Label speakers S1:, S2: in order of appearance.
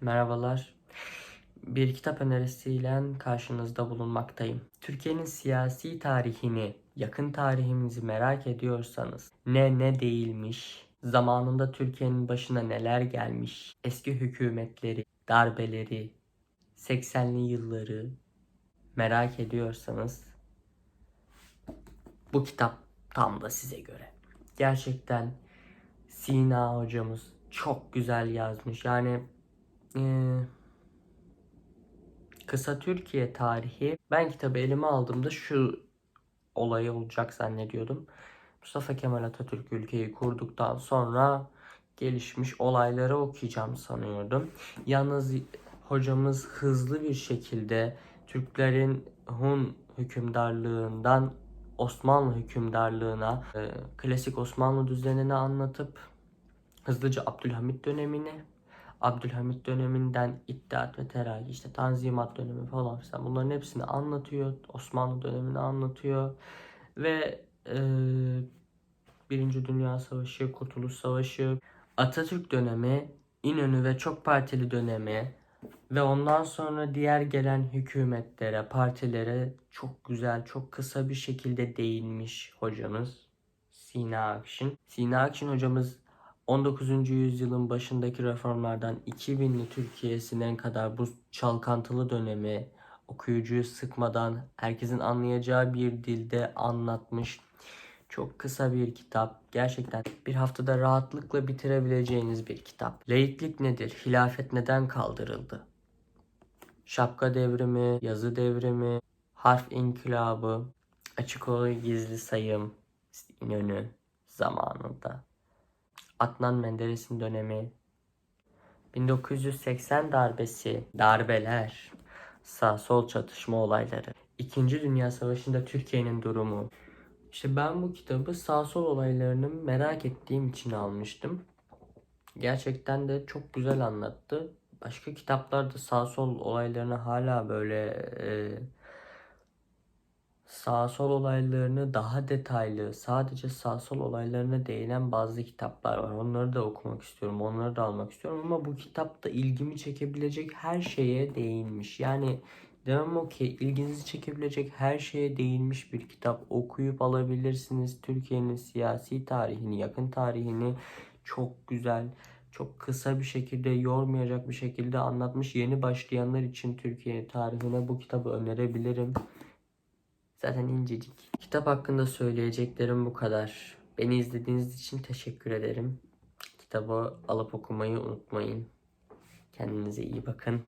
S1: Merhabalar. Bir kitap önerisiyle karşınızda bulunmaktayım. Türkiye'nin siyasi tarihini, yakın tarihimizi merak ediyorsanız ne ne değilmiş, zamanında Türkiye'nin başına neler gelmiş, eski hükümetleri, darbeleri, 80'li yılları merak ediyorsanız bu kitap tam da size göre. Gerçekten Sina hocamız çok güzel yazmış. Yani eee, kısa Türkiye tarihi. Ben kitabı elime aldığımda şu olay olacak zannediyordum. Mustafa Kemal Atatürk ülkeyi kurduktan sonra gelişmiş olayları okuyacağım sanıyordum. Yalnız hocamız hızlı bir şekilde Türklerin Hun hükümdarlığından Osmanlı hükümdarlığına, e, klasik Osmanlı düzenini anlatıp hızlıca Abdülhamit dönemini, Abdülhamit döneminden İttihat ve Terakki, işte Tanzimat dönemi falan filan bunların hepsini anlatıyor. Osmanlı dönemini anlatıyor. Ve e, Birinci Dünya Savaşı, Kurtuluş Savaşı, Atatürk dönemi, İnönü ve çok partili dönemi ve ondan sonra diğer gelen hükümetlere, partilere çok güzel, çok kısa bir şekilde değinmiş hocamız Sina Akşin. Sina Akşin hocamız 19. yüzyılın başındaki reformlardan 2000'li Türkiye'sine kadar bu çalkantılı dönemi okuyucuyu sıkmadan herkesin anlayacağı bir dilde anlatmış. Çok kısa bir kitap. Gerçekten bir haftada rahatlıkla bitirebileceğiniz bir kitap. Laiklik nedir? Hilafet neden kaldırıldı? Şapka devrimi, yazı devrimi, harf inkılabı, açık olayı gizli sayım, İnönü zamanında. Adnan Menderes'in dönemi, 1980 darbesi, darbeler, sağ sol çatışma olayları, İkinci Dünya Savaşı'nda Türkiye'nin durumu. İşte ben bu kitabı sağ sol olaylarını merak ettiğim için almıştım. Gerçekten de çok güzel anlattı. Başka kitaplarda sağ sol olaylarını hala böyle e, sağ sol olaylarını daha detaylı, sadece sağ sol olaylarına değinen bazı kitaplar var. Onları da okumak istiyorum, onları da almak istiyorum ama bu kitap da ilgimi çekebilecek her şeye değinmiş. Yani demem o ki ilginizi çekebilecek her şeye değinmiş bir kitap okuyup alabilirsiniz. Türkiye'nin siyasi tarihini, yakın tarihini çok güzel, çok kısa bir şekilde yormayacak bir şekilde anlatmış. Yeni başlayanlar için Türkiye tarihine bu kitabı önerebilirim. Zaten incecik. Kitap hakkında söyleyeceklerim bu kadar. Beni izlediğiniz için teşekkür ederim. Kitabı alıp okumayı unutmayın. Kendinize iyi bakın.